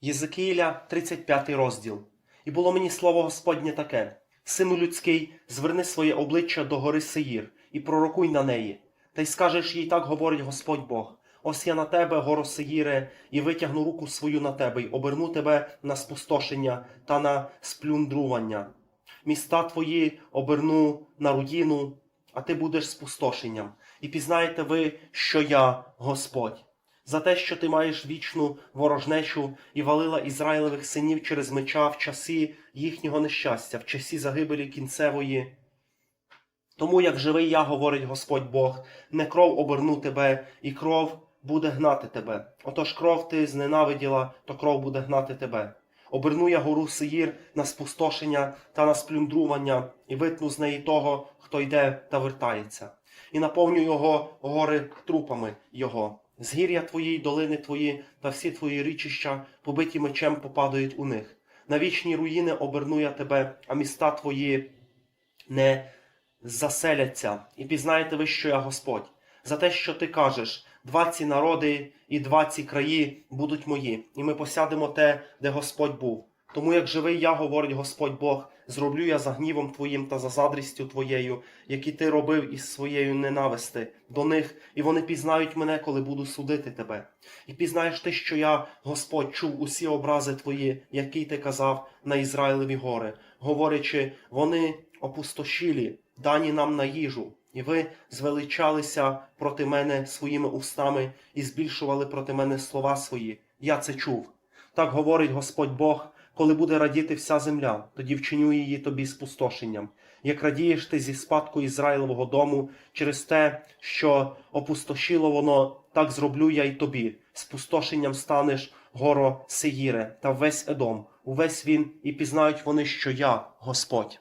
Єзекіїля, 35 розділ. І було мені слово Господнє таке: Сину людський, зверни своє обличчя до гори Сеїр і пророкуй на неї. Та й скажеш їй так говорить Господь Бог. Ось я на тебе, горо Сеїре, і витягну руку свою на тебе, й оберну тебе на спустошення та на сплюндрування. Міста твої оберну на руїну, а ти будеш спустошенням. І пізнаєте ви, що я Господь. За те, що ти маєш вічну ворожнечу і валила Ізраїлевих синів через меча в часі їхнього нещастя, в часі загибелі кінцевої. Тому як живий я, говорить Господь Бог, не кров оберну тебе, і кров буде гнати тебе. Отож кров ти зненавиділа, то кров буде гнати тебе. Оберну я гору Сеїр на спустошення та на сплюндрування, і витну з неї того, хто йде та вертається, і наповню його гори трупами його. Згір'я твої, долини твої та всі твої річища, побиті мечем, попадають у них. На вічні руїни оберну я тебе, а міста твої не заселяться, і пізнаєте ви, що я Господь, за те, що ти кажеш, два ці народи і два ці краї будуть мої, і ми посядемо те, де Господь був. Тому як живий я, говорить Господь Бог, зроблю я за гнівом твоїм та за задрістю твоєю, які ти робив із своєю ненависти до них, і вони пізнають мене, коли буду судити тебе. І пізнаєш ти, що я, Господь, чув усі образи твої, які ти казав на Ізраїлеві гори, говорячи, вони опустошілі, дані нам на їжу. І ви звеличалися проти мене своїми устами і збільшували проти мене слова свої. Я це чув. Так говорить Господь Бог, коли буде радіти вся земля, тоді вчиню її тобі спустошенням. Як радієш ти зі спадку Ізраїлового дому через те, що опустошило воно, так зроблю я й тобі. Спустошенням станеш горо Сеїре та весь Едом. Увесь він, і пізнають вони, що я Господь.